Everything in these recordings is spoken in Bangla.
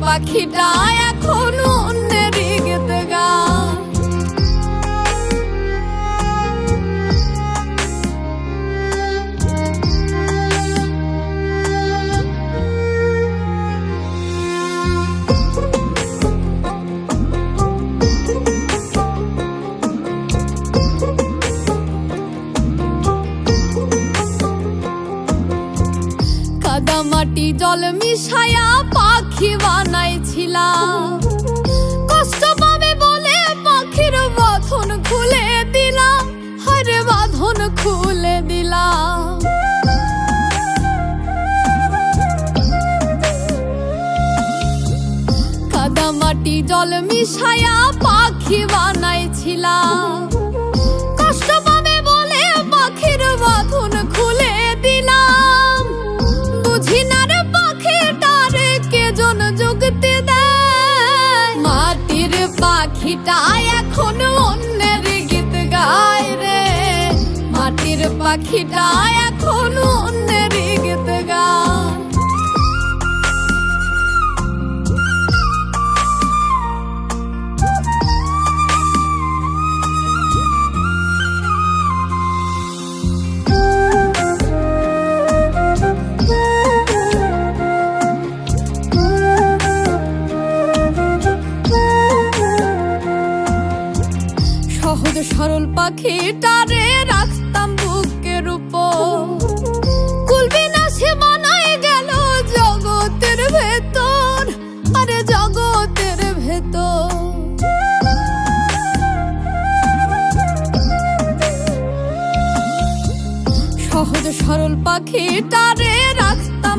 পাখিটা এখন জল মিশায়া পাখি বানাইছিলাম। কষ্ট পাবে বলে পাখির বাঁধন খুলে দিলাম, হরে বাঁধন খুলে দিলাম। কাদা মাটি জল মিশায়া পাখি বানাইছিলাম পাখিটা এখন অন্যের গীত গায় রে। মাটির পাখিটা এখন অন্যের সহজ সরল পাখিটারে রাখতাম বুকের উপর। কুলবি না সে বানায় গেল জগতের ভেতর, আরে জগতের ভেতর। সহজ সরল পাখিটারে রাখতাম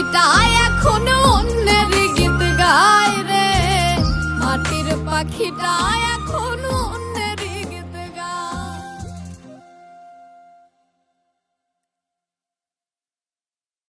পাখিটা এখন অন্যের গীত গায় রে। মাটির পাখিটা